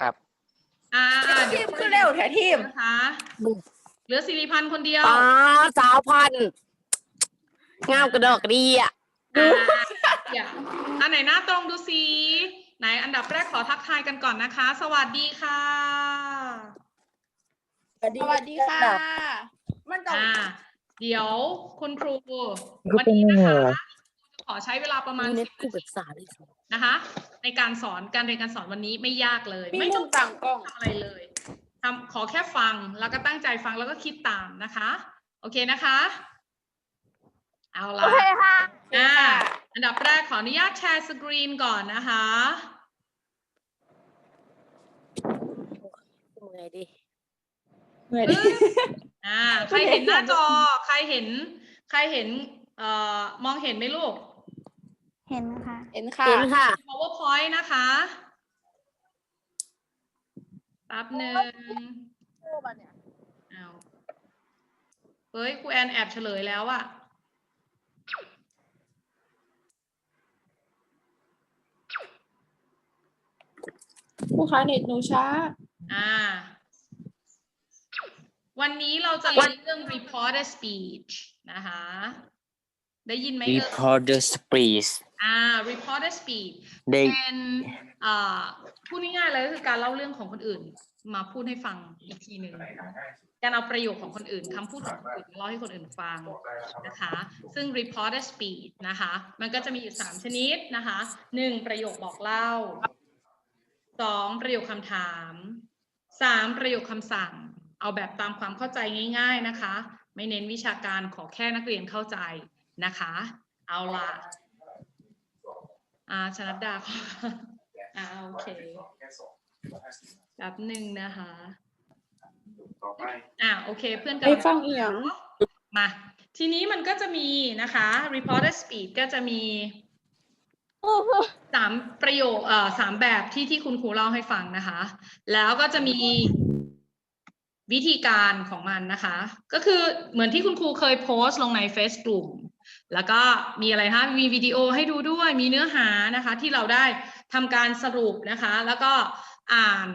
ครับ อ่าทีเดี๋ยวมคือเร็วแถทีมนะคะเหลือสิริพันธ์คนเดียวอ๋อสาวพันธุ์งามกระดอกกระดีอะอ่าเดี๋ยวอันไหนหน้าตรงดูสิไหนอันดับแรกขอทักทายกันก่อนนะคะ สวัสดีค่ะสวัสดีค่ะ มันต้อง อ่าเดี๋ยวคุณครูก็วันเป็นนี้ยังนะไงคะอะขอใช้เวลาประมาณ มีเน็ต10กูปรึกษาได้สอง นะคะ ในการสอนการเรียนการสอนวันนี้ไม่ยากเลยมีไม่มุต้อมงต่างกล้องทำอะไรเลยทำขอแค่ฟังแล้วก็ตั้งใจฟังแล้วก็คิดตามนะคะ โอเคนะคะ เอาละค่ะอ่าอันดับแรกขออนุญาตแชร์สกรีนก่อนนะคะเมื่อยดิเหนื่อยดิอ่าใครเห็นหน้าจอ ใครเห็น ใครเห็น เอ่อ มองเห็นไหมลูก เห็นค่ะ เห็นค่ะ เห็นค่ะ powerpoint นะคะแป๊บหนึ่งเอาเฮ้ยครูแอนแอบเฉลยแล้วอะผู้ค้าเน็ตหนูช้า อ่า วันนี้เราจะเรียนเรื่อง reporter speech นะคะ ได้ยินไหมเอ่ย reporter speech อ่า reporter speech ได้เป็นอ่าพูดง่ายๆเลยก็คือการเล่าเรื่องของคนอื่น มาพูดให้ฟังอีกทีหนึ่งการเอาประโยคของคนอื่นคำพูดของคนอื่นมาเล่าให้คนอื่นฟังนะคะ ซึ่ง reporter speech นะคะ มันก็จะมีอยู่สามชนิดนะคะหนึ่งประโยคบอกเล่าสองประโยคคำถามสามประโยคคำสั่ง เอาแบบตามความเข้าใจง่าย ๆนะคะ ไม่เน้นวิชาการขอแค่นักเรียนเข้าใจนะคะ เอาละ อ่าชนัดดาขออ่าโอเคแป๊บหนึ่งนะคะอ่าโอเคเพื่อนไปฟังอีหยังมา ทีนี้มันก็จะมีนะคะ reporter speed ก็จะมีสามประโยคเอ่อสามแบบที่ที่คุณครูเล่าให้ฟังนะคะ แล้วก็จะมี วิธีการของมันนะคะ ก็คือเหมือนที่คุณครูเคยโพสต์ลงใน Face กลุ่ม แล้วก็มีอะไรคะมีวิดีโอให้ดูด้วยมีเนื้อหานะคะ ที่เราได้ทำการสรุปนะคะ แล้วก็อ่าน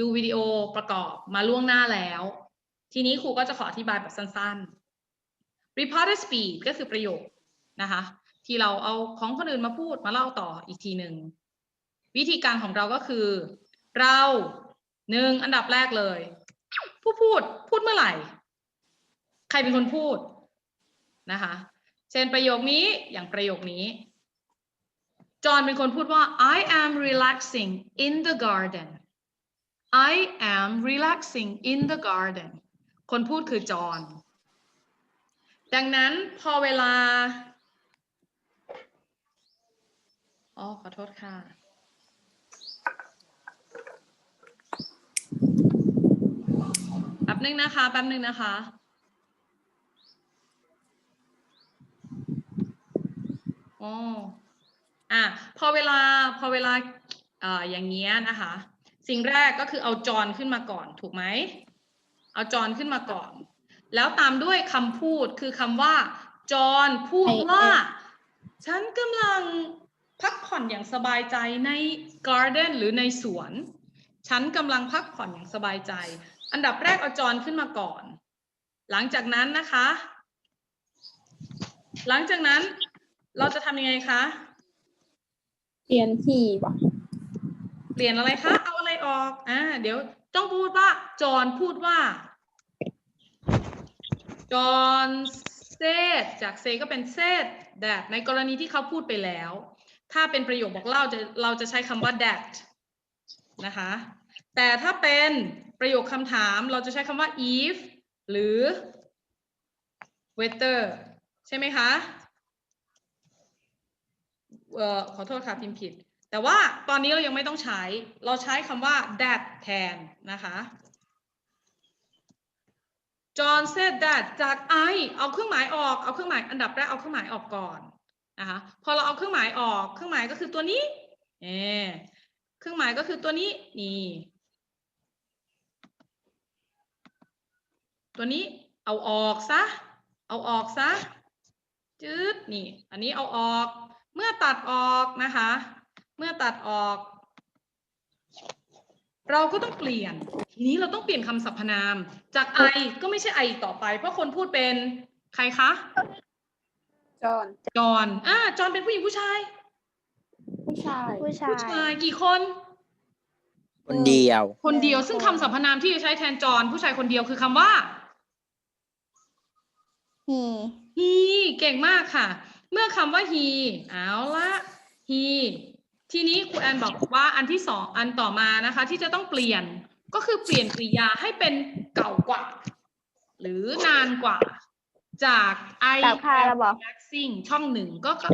ดูวิดีโอประกอบมาล่วงหน้าแล้ว ทีนี้ครูก็จะขออธิบายแบบสั้นๆ reporter speed ก็คือประโยคนะคะ ที่เราเอาของคนอื่นมาพูดมาเล่าต่ออีกทีหนึ่งวิธีการของเราก็คือ เราหนึ่งอันดับแรกเลย ผู้พูดพูดเมื่อไหร่ ใครเป็นคนพูดนะคะ เช่นประโยคนี้อย่างประโยคนี้ จอห์นเป็นคนพูดว่า I am relaxing in the garden I am relaxing in the garden คนพูดคือจอห์นดังนั้นพอเวลา อ๋อ ขอโทษค่ะ แป๊บนึงนะคะแป๊บนึงนะคะอ๋ออะพอเวลาพอเวลาเอ่ออย่างเงี้ยนะคะ สิ่งแรกก็คือเอาจอนขึ้นมาก่อนถูกไหมเอาจอนขึ้นมาก่อน แล้วตามด้วยคำพูดคือคำว่า จอนพูดว่า ฉันกำลังพักผ่อนอย่างสบายใจในการ์เดนหรือในสวน ฉันกำลังพักผ่อนอย่างสบายใจ อันดับแรกเอาจอนขึ้นมาก่อน หลังจากนั้นนะคะ หลังจากนั้นเราจะทำยังไงคะ เปลี่ยนที่ป่ะเปลี่ยนอะไรคะ เอาอะไรออก อ่า เดี๋ยวต้องพูดว่าจอนพูดว่าจอนเซดจากเซก็เป็นเซด that ในกรณีที่เขาพูดไปแล้ว ถ้าเป็นประโยคบอกเล่าจะเราจะใช้คำว่า that นะคะ แต่ถ้าเป็น ประโยคคำถามเราจะใช้คำว่า if หรือ whether ใช่ไหมคะเอ่อขอโทษค่ะพิมพ์ผิด แต่ว่าตอนนี้เรายังไม่ต้องใช้ เราใช้คำว่า that แทนนะคะ John said that จาก I เอาเครื่องหมายออก เอาเครื่องหมายอันดับแรกเอาเครื่องหมายออกก่อนนะคะ พอเราเอาเครื่องหมายออก เครื่องหมายก็คือตัวนี้เออเครื่องหมายก็คือตัวนี้นี่ ตัวนี้เอาออกซะ เอาออกซะจืดนี่ อันนี้เอาออก เมื่อตัดออกนะคะ เมื่อตัดออก เราก็ต้องเปลี่ยน ทีนี้เราต้องเปลี่ยนคำสรรพนาม จากไอก็ไม่ใช่ไออีกต่อไป เพราะคนพูดเป็นใครคะ จอน จอน อ่า จอนเป็นผู้หญิงผู้ชาย ผู้ชาย ผู้ชาผู้ชายยกี่คน คนเดียว คนเดียวหนึ่งซึ่งคนคำสรรพนามที่จะใช้แทนจอนผู้ชายคนเดียวคือคำว่า he he เก่งมากค่ะ เมื่อคำว่า he เอาละ he ทีนี้ครูแอนบอกว่าอันที่สองอันต่อมานะคะ ที่จะต้องเปลี่ยนก็คือเปลี่ยนกริยาให้เป็นเก่ากว่า หรือนานกว่า จาก I กับค่าระบอก relaxing ช่องหนึ่งก็ก็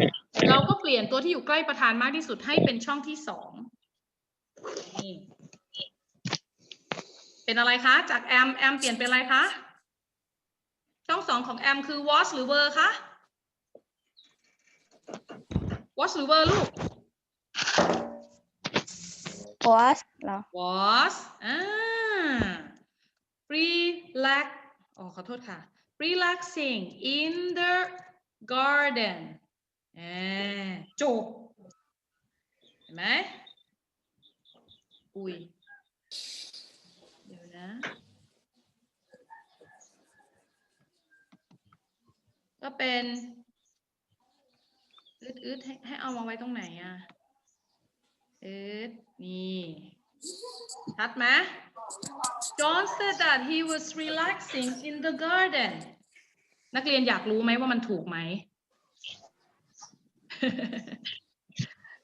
เราก็เปลี่ยนตัวที่อยู่ใกล้ประธานมากที่สุดให้เป็นช่องที่สองนี่เป็นอะไรคะ จากแอมแอมเปลี่ยนเป็นอะไรคะ ช่องสองของแอมคือ was หรือ were คะ was หรือ were ลูก was เหรอ was อ่า relax อ๋อขอโทษค่ะ relaxing in the garden อ่าจบเห็นไหมอุ้ย เดี๋ยวนะ ก็เป็นอืดอืดให้ให้เอามาไว้ตรงไหนอะอืดนี่ชัดไหม John said that he was relaxing in the garden นักเรียนอยากรู้ไหมว่ามันถูกไหม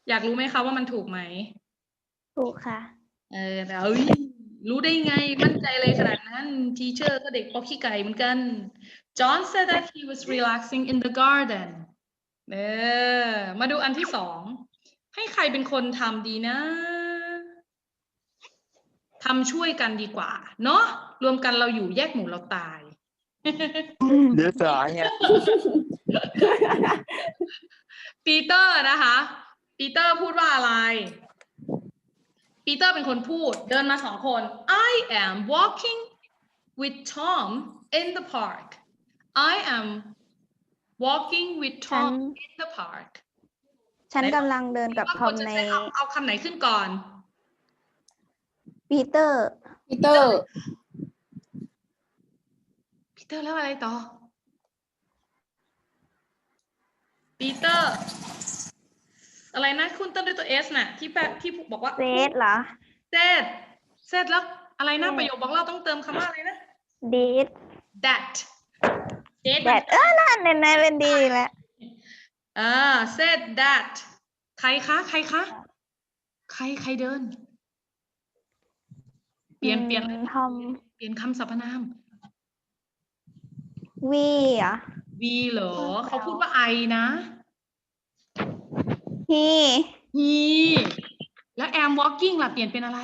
อยากรู้ไหมคะว่ามันถูกไหม ถูกค่ะ เออแต่เอ้ยรู้ได้ไงมั่นใจเลยขนาดนั้น ทีเชอร์ก็เด็กปอขี้ไก่เหมือนกัน John said that he was relaxing in the garden เออมาดูอันที่สอง ให้ใครเป็นคนทำดีนะทำช่วยกันดีกว่า เนาะรวมกันเราอยู่แยกหมู่เราตาย เดี๋ยวสอนเนี่ยปีเตอร์นะคะ ปีเตอร์พูดว่าอะไร ปีเตอร์เป็นคนพูด เดินมาสองคน I am walking with Tom in the park I am walking with ฉัน Tom in the park ฉันกำลังเดินกับว่าทคอนมจะในใช้เอาเอาคำไหนขึ้นก่อน ปีเตอร์ ปีเตอร์ ปีเตอร์แล้วอะไรต่อ ปีเตอร์ อะไรนะคุณต้นด้วยตัว S น่ะ ที่แปลที่บอกว่าเซตเหรอเสร็จเสร็จแล้วอะไรนะเสร็จประโยคบอกเราต้องเติมคำว่าอะไรนะ ดีด that that แดดเออนั่นในในเป็นดีแหละอ่า said that ใครคะ ใครคะ ใครใครเดิน เปลี่ยนเปลี่ยนอืมทอมเปลี่ยนคำสรรพนามวีเหรอะ V เหรอเออเขาพูดว่า I นะฮี he แล้ว am walking ล่ะ เปลี่ยนเป็นอะไร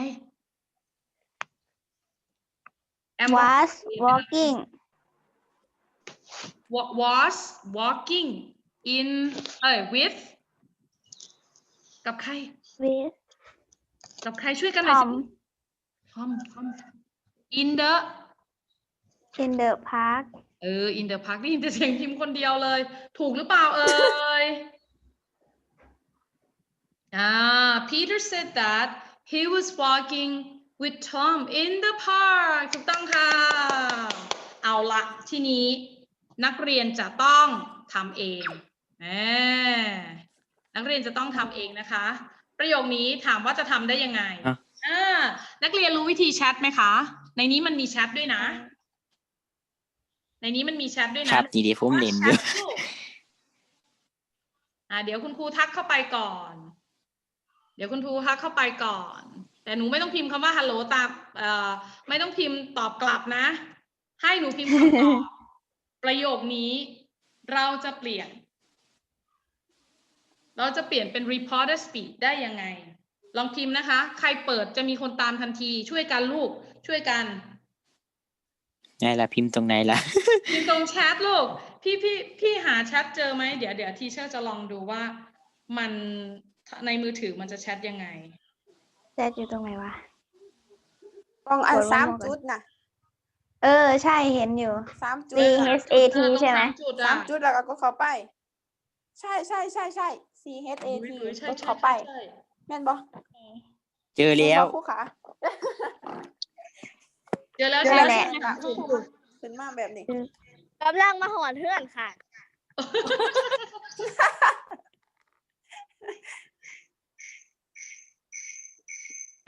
am ว was walking wa- was walking in เอ้ย with กับใคร with กับใครช่วยกันหน่อยทอสิมทอมทอม in the in the park เออ in the park ได้ยินแต่เสียงพิมพ์คนเดียวเลย ถูกหรือเปล่าเอ่ย อ่า Peter said that he was walking with Tom in the park ถูกต้องค่ะ เอาละทีนี้ นักเรียนจะต้องทำเองแหมนักเรียนจะต้องทำเองนะคะ ประโยคนี้ถามว่าจะทำได้ยังไงอะอ่านักเรียนรู้วิธีแชทไหมคะ ในนี้มันมีแชทด้วยนะ ในนี้มันมีแชทด้วยนะครับนี่ดีผมเล่นอยู่แชทลูกอ่าเดี๋ยวคุณครูทักเข้าไปก่อน เดี๋ยวคุณครูทักเข้าไปก่อน แต่หนูไม่ต้องพิมพ์คำว่าฮัลโหลตามเอ่อไม่ต้องพิมพ์ตอบกลับนะ ให้หนูพิมพ์คำตอบ ประโยคนี้เราจะเปลี่ยน เราจะเปลี่ยนเป็น reporter speed ได้ยังไง ลองพิมพ์นะคะ ใครเปิดจะมีคนตามทันที ช่วยกันลูก ช่วยกันไงล่ะพิมพ์ตรงไหนล่ะ พิมพ์ตรงแชทลูก พี่พี่พี่หาแชทเจอไหม เดี๋ยวเดี๋ยวทีเชอร์จะลองดูว่ามันในมือถือมันจะแชทยังไงแซดอยู่ตรงไหนวะกองอันกดไว้สามหมดเลยจุดนะ เออ ใช่เห็นอยู่ สามจุด C น่ะ H A T ใช่ไหม จุดสาอะมจุดแล้วก็กดเข้าไป ใช่ใช่ใช่ใช่ C H A T อุ๊ยอุ๊ยใช่กดใช่เข้าไป ใช่แม่นบ่เจอแล้วผู้ขาเเจอแล้วเดี๋ยวใช่แล้วไหมใช่ไหมคะขึ้นมาแบบนี้ กำลังมาหอนเพื่อนค่ะ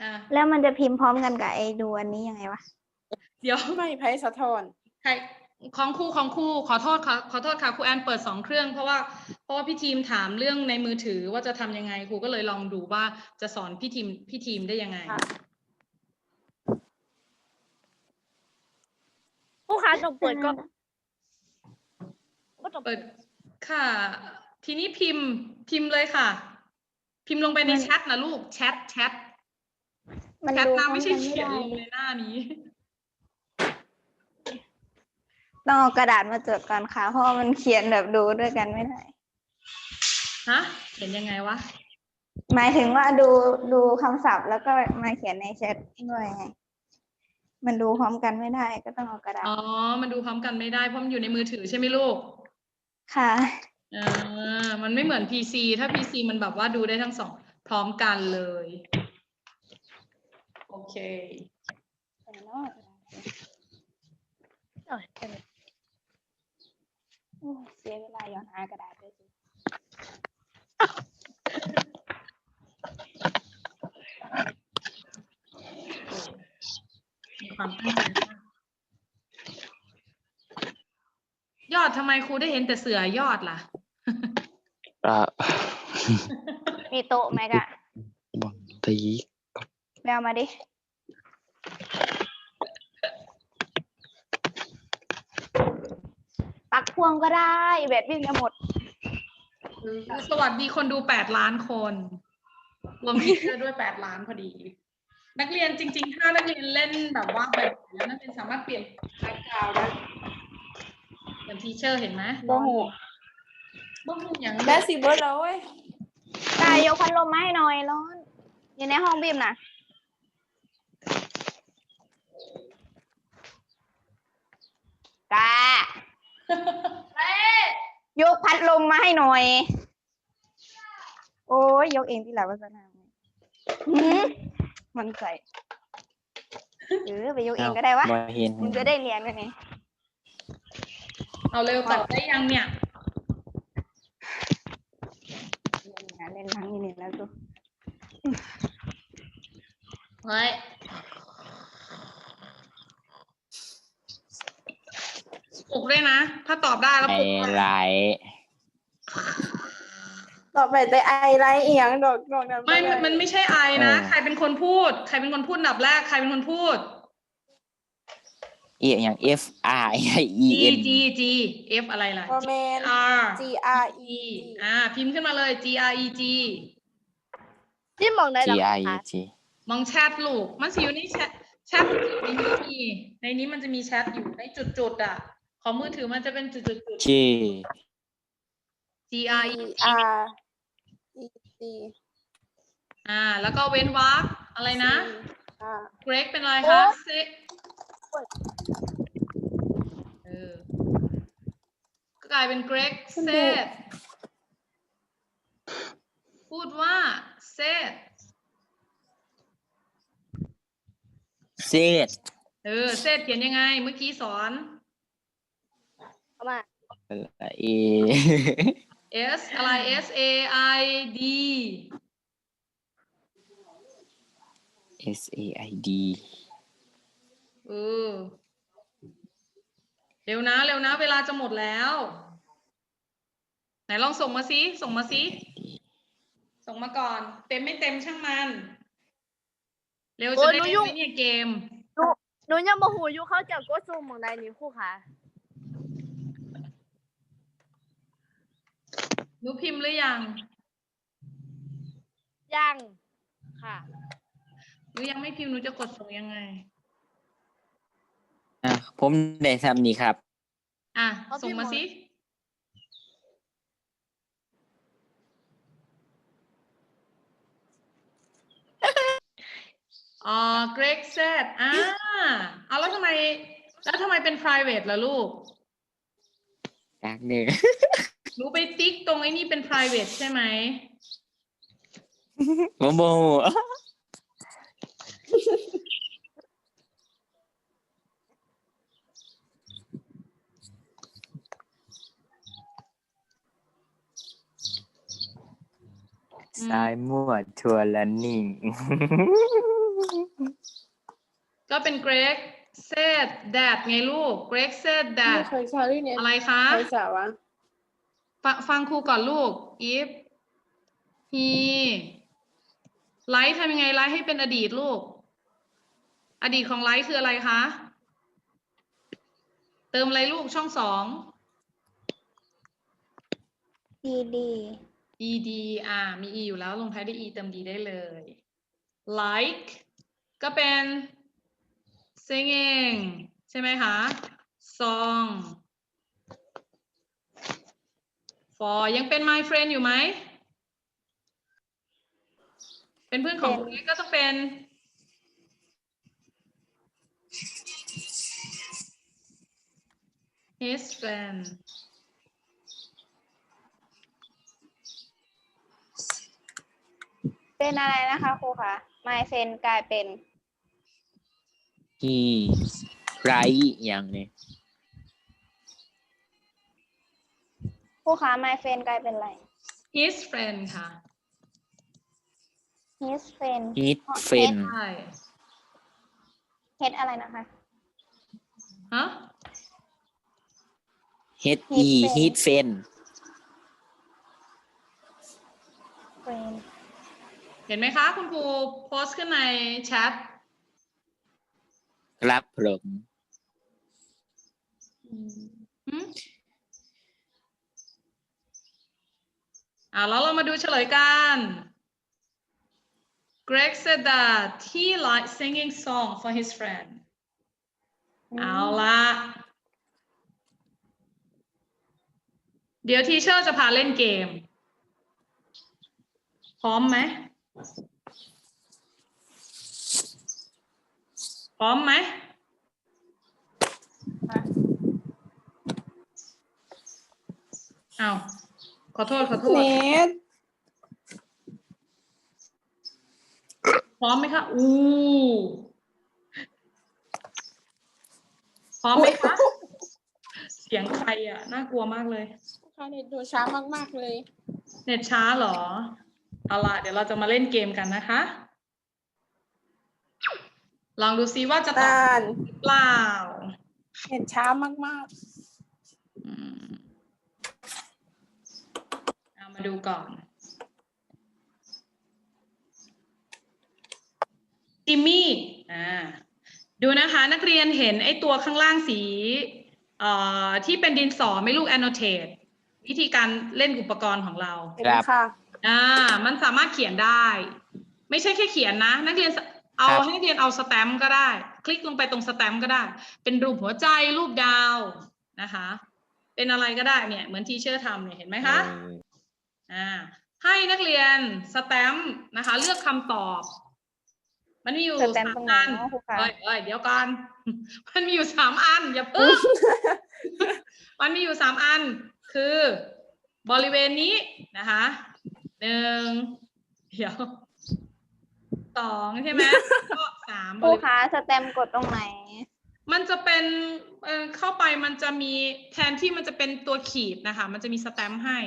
อะ แล้วมันจะพิมพ์พร้อมกันกับไอ้ดูอันนี้ยังไงวะ เดี๋ยวไม่ไพ่สะท้อนใครของครูของครูขอโทษค่ะขอโทษค่ะครูแอนเปิดสองเครื่อง เพราะว่าเพราะว่าพี่ทีมถามเรื่องในมือถือว่าจะทำยังไงครูก็เลยลองดูว่าจะสอนพี่ทีมพี่ทีมได้ยังไงผู้ค้าต้องเปิดก็ก็ต้องเปิดค่ะ ทีนี้พิมพ์พิมพ์เลยค่ะ พิมพ์ลงไปในมันแชทนะลูกแชทแชทมันแชทดูพร้นะอมไม่ใช่กันไม่เขียนได้ลงในหน้านี้ ต้องเอากระดาษมาจดก่อนค่ะ เพราะว่ามันเขียนแบบดูด้วยกันไม่ได้ ฮะเขียนยังไงวะ หมายถึงว่าดูดูคำศัพท์แล้วก็มาเขียนในแชทด้วยไงมันดูพร้อมกันไม่ได้ ก็ต้องเอากระดาษ อ๋อ มันดูพร้อมกันไม่ได้เพราะมันอยู่ในมือถือใช่ไหมลูก ค่ะ เออ มันไม่เหมือน PC ถ้า PC มันแบบว่าดูได้ทั้งสองพร้อมกันเลย โอเคเออ เออโอ้เสียเวลาย้อนหากระดาษด้วยสิมีความตั้งใจมากยอดทำไมครูได้เห็นแต่เสือยอดล่ะ อ่ามีโต๊ะไหมกะบังตีไปเอามาดิ ปัก พวงก็ได้แบตวิ่งจะหมด สวัสดีคนดูแปดล้านคน รวมทีเชอร์ด้วยแปดล้านพอดี นักเรียนจริงๆ ถ้านักเรียนเล่นแบบว่าแบบแล้วนักเรียนสามารถเปลี่ยนแบ็คกราวด์ได้เหมือนทีเชอร์เห็นไหมโมโหบ้งอย่างแม่สิเบิร์ดแล้วเว้ยกายยกพัดลมมาให้หน่อยร้อนอยู่ในห้องบีมนะกา ยกพัดลมมาให้หน่อย โอ้ยยกเองที่หลังวัฒนาหืมมันใส่หรือไปยกเองก็ได้วะบ่เห็นมึงจะได้เรียนกันไงเอาเร็วตัดได้ยังเนี่ยเล่นทั้งนี้แล้วกูเฮ้ย ปลุกด้วยนะ ถ้าตอบได้แล้วไอปลุกด้วยไลต่อไปแต่ไอไรเอียงดอกดอกนั้นไม่ด้มันไม่ใช่ไอนะ ใครเป็นคนพูด ใครเป็นคนพูดอันดับแรก ใครเป็นคนพูด เอียอย่าง F R E G N G G F อะไรล่ะ โมเมน R G R E E อ่า พิมพ์ขึ้นมาเลย G R E G ที่มองได้ G หรอ I E คะ G มองแชทลูก มันสิอยู่ในแชทแชทในนี้มีในนี้มันจะมีแชทอยู่ในจุดๆอะ ของมือถือมันจะเป็นจุดๆ G G R E E G R E C อ่า แล้วก็เว้นวรรคอะไรนะ อ่าเกรกเป็นอะไรคะเซเออก็กลายเป็นเกรกเซตพูดว่าเซต Z เออเซตเขียนยังไง เมื่อกี้สอน เอามา A S อะไร S A I D S A I D เออเร็วนะ เร็วนะ เวลาจะหมดแล้ว ไหนลองส่งมาสิส่งมาสิส่งมาก่อน เต็มไม่เต็มช่างมัน เร็วจะได้เล่นไหมเนี่ยเกม หนูยังโมโหอยู่เขาจะกดซูมมองได้นี่ครู่ค่ะ หนูพิมพ์หรือยัง ยังค่ะ หนูยังไม่พิมพ์หนูจะกดส่งยังไง อะผมได้ทำนี่ครับ อะ เอาพิส่งมพ์มามาสิอ่า Greg said อ่าเอาแล้วทำไม แล้วทำไมเป็น private ล่ะลูก จากหนึ่ง หนูไปติ๊กตรงไอ้นี่เป็น private ใช่ไหมโมโมสายมั่วทัวร์และนิ่ง ก็เป็นเกรกเซดแดดไงลูกเกรกเซดแดดอะไรคะ ใช้สาวะ ฟังฟังครูก่อนลูก if he ไลท์ทำยังไงไลท์ให้เป็นอดีตลูก อดีตของไลท์คืออะไรคะ เติมอะไรลูกช่องสองดีดี ed อ่า มี e อยู่แล้วลงท้ายด้วย e เติม d ได้เลย like ก็เป็น singing ใช่ไหมคะ song for ยังเป็น my friend อยู่ไหม เป็นเพื่อนของคุณก็ต้องเป็น his friend เป็นอะไรนะคะครูคะ my friend กลายเป็นที่ไรอย่างนี้ ครูคะ my friend กลายเป็นอะไร his friend ค่ะ his friend ฮิตเฟนใช่ head อะไรนะคะ ฮะเฮดอีฮิตเฟน friend เห็นไหมคะ คุณครูโพสต์ขึ้นในแชท ครับผมหืม อ่าแล้วเรามาดูเฉลยกัน Greg said that he liked singing song for his friend เอาละเดี๋ยวทีเชอร์จะพาเล่นเกม พร้อมไหม พร้อมไหม เอาข อโทษขอโทษ เนทพร้อมไหมคะ อู้ พร้อมไหมคะ เสียงใครอะ น่ากลัวมากเลย ค่ะเน็ตดูช้ามาก ๆ เลย เน็ตช้าเหรอ เอาล่ะเดี๋ยวเราจะมาเล่นเกมกันนะคะ ลองดูซิว่าจะตอบตาลหรือเปล่า เน็ตช้ามากอืมเอามา ดูก่อนจิมมี่อ่าดูนะคะนักเรียนเห็นไอ้ตัวข้างล่างสีเอ่อที่เป็นดินสอไหม่ลูก annotate วิธีการเล่นอุปกรณ์ของเราๆเห็นไหมค่ะ อ่ามันสามารถเขียนได้ ไม่ใช่แค่เขียนนะ นักเรียนสเอาครับ ให้นักเรียนเอาสแตมป์ก็ได้ คลิกลงไปตรงสแตมป์ก็ได้ เป็นรูปหัวใจรูปดาวนะคะ เป็นอะไรก็ได้เนี่ยเหมือนทีเชอร์ทำเนี่ยเห็นไหมคะอ่าให้นักเรียนสแตมป์นะคะ เลือกคำตอบ มันมีอยู่สแตมป์สามตรงไหนอันเนาะครูคะ เอ้ยเอ้ยเดี๋ยวก่อน มันมีอยู่สามอัน อย่าเพิ่ง มันมีอยู่สามอัน คือบริเวณนี้นะคะหนึ่งเดี๋ยวสองใช่ไหมก็สามคบรูริเวณ คะสแตมป์กดตรงไหน มันจะเป็นเอ่อเข้าไปมันจะมีแทนที่มันจะเป็นตัวขีดนะคะ มันจะมีสแตมป์ให้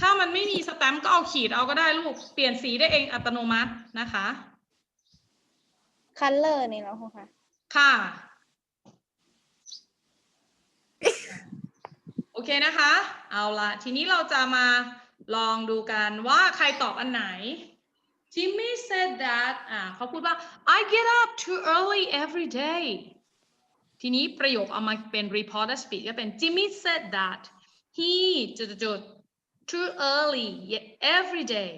ถ้ามันไม่มีสแตมป์ก็เอาขีดเอาก็ได้ลูก เปลี่ยนสีได้เองอัตโนมัตินะคะ color นี่เหรอครูคะค่ะ โอเคนะคะ เอาละทีนี้เราจะมาลองดูกันว่าใครตอบอันไหน Jimmy said that อ่าเขาพูดว่า I get up too early every day ทีนี้ประโยคเอามาเป็น reporter speech ก็เป็น Jimmy said that he จุดจุดๆ too early every day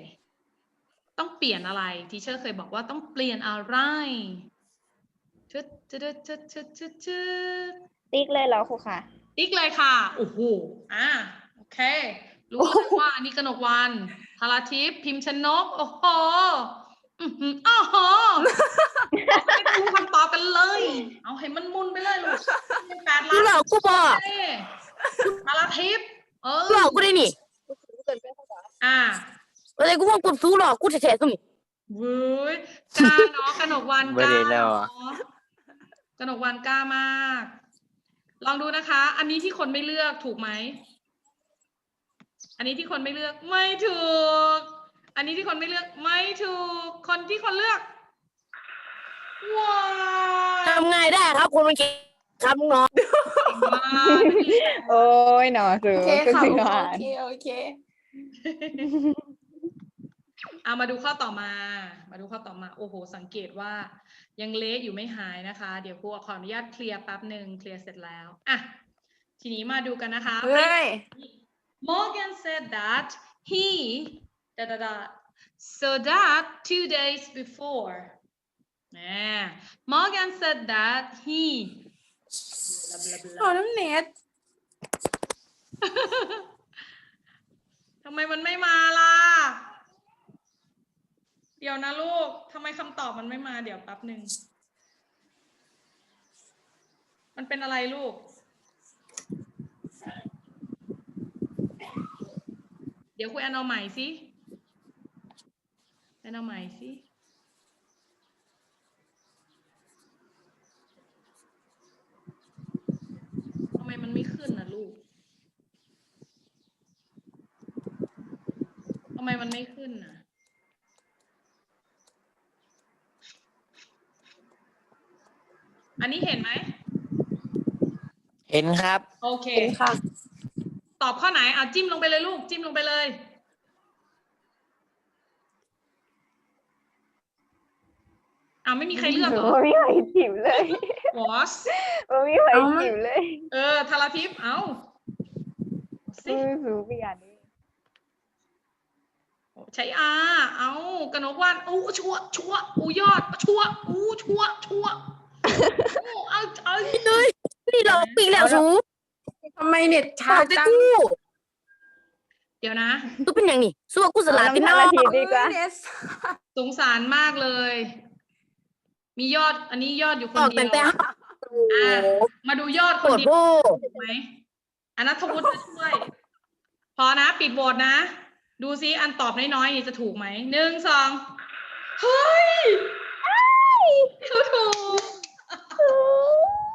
ต้องเปลี่ยนอะไรทีเชอร์เคยบอกว่าต้องเปลี่ยนอะไรชุดชุดชุดชุดชุดชุดติ๊กเลยเหรอครูคะอีกเลยค่ะ โอ้โห อ่าโอเค รู้แล้วว่าอันนี้กนกวันธาราทิพย์พิมพ์ชนก โอ้โหอือหืออ้อโหเอาไปดูคำตอบกันเลย เอาให้มันมุนไปเลยลูกแปดกูล้านหลอกกูบอกเอ้ธาราทิพย์เออหลอกกูได้นี่ อ่าอะไรกูว่ากูสู้หลอกกูแฉะๆก็มีเว้ยกล้าเนาะกนกวันไม่กล้าได้แล้วเนาะอะกนกวันกล้ามาก ลองดูนะคะ อันนี้ที่คนไม่เลือกถูกไหม อันนี้ที่คนไม่เลือกไม่ถูก อันนี้ที่คนไม่เลือกไม่ถูก คนที่คนเลือกว้าวทำไงได้ครับคุณเมื่อกี้ครับน้องเก่งมากโอ้ยหนอสูโอเคก็ค่ะคือโออ่านเคโอเค เอามาดูข้อต่อมา มาดูข้อต่อมา โอ้โห สังเกตว่ายังเละอยู่ไม่หายนะคะ เดี๋ยวครูขออนุญาตเคลียร์แป๊บหนึ่งเคลียร์เสร็จแล้ว อะ ทีนี้มาดูกันนะคะ เฮ้ย Morgan said that he da da da so that two days before นะ Morgan said that he blah, blah, blah. ขอน้ำเน็ต ทำไมมันไม่มาล่ะ เดี๋ยวนะลูกทำไมคำตอบมันไม่มา เดี๋ยวแป๊บหนึ่ง มันเป็นอะไรลูก เดี๋ยวคุยอันเอาใหม่สิอันเอาใหม่สิทำไมมันไม่ขึ้นนะลูก ทำ ไมมันไม่ขึ้นน่ะ อันนี้เห็นไหม เห็นครับ โอเค เห็นค่ะ ตอบข้อไหนอะจิ้มลงไปเลยลูก จิ้มลงไปเลยอ่าไม่มีใครเลือกเหรอโอ้ยไหวจิ๋วเลยวอสโอ้ยไหวจิ๋วเลย เออ ทาราทิพย์เอาสิสู้สูไปอ่านดิ ใช้อาเอากระนกว่านอู้ชัวชัวอู้ยอดชัวอู้ชัวชัวอู้เอาเอานี่เราปีแล้วสูทำไมเน็ตช้าตาจะจังกู้เดี๋ยวนะตู้เป็นอย่างนี้สู้กูสลัดเอาพี่น้ำน้ตาอลงทีดีกว่าเน็ตสงสารมากเลย มียอด อันนี้ยอดอยู่คอนอกเดีแต่ยวแต่โอ้โหมาดูยอดปคนวดเดียวโบ้ถูกไหมอนัทวุฒิจะช่วย พอนะ ปิดโหวตนะ ดูซิอันตอบน้อยๆนี่จะถูกไหมหนึ่งสองเฮ้ยถูกถูก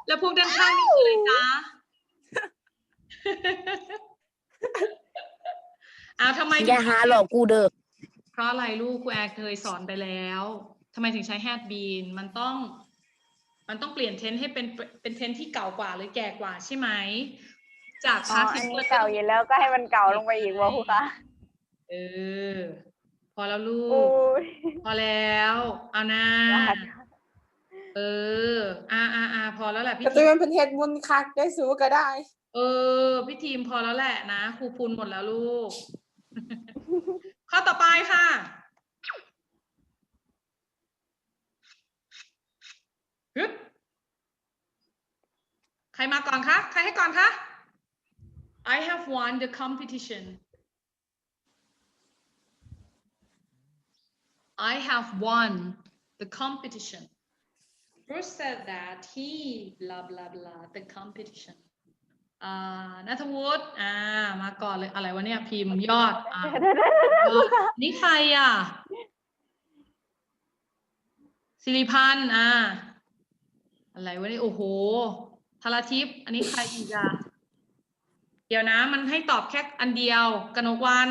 แล้วพวกด้านข้างนี่คืออะไรจ๊ะอ้าวทำไมถึงอย่าหาหลอกกูเด้อเพราะอะไรลูกครูแอร์เคยสอนไปแล้วทำไมถึงใช้ had been มันต้อง มันต้องเปลี่ยนเทนให้เป็นเป็นเทนที่เก่ากว่าหรือแก่กว่าใช่ไหมจากอ๋อ past อัน simple นี้เก่าอยู่แล้วก็ให้มันเก่าลงไปอีกวะครูคะ เออ พอแล้วลูโอ้ก ยพอแล้ว เอานะรหัสเออ อ่าอ่าอ่าพอแล้วแหละพี่แต่ทีตัวมมันเป็นเฮ็ดมุนคักได้สู้ก็ได้ เออ พี่ทีมพอแล้วแหละนะ ครูพูนหมดแล้วลูก ข้อต่อไปค่ะ ฮึบใครมาก่อนคะ ใครให้ก่อนคะ I have won the competition I have won the competition Bruce said that he blah blah blah the competition อ่านัทวุฒิอ่ามาก่อนเลยอะไรวะเนี่ยพิมพ์ยอดอ่านี่ใครอะสิริพันธ์อ่าอะไรวะเนี่ยโอ้โหธาราทิพย์อันนี้ใครอีกอะเดี๋ยวนะ มันให้ตอบแค่อันเดียวกนกวัน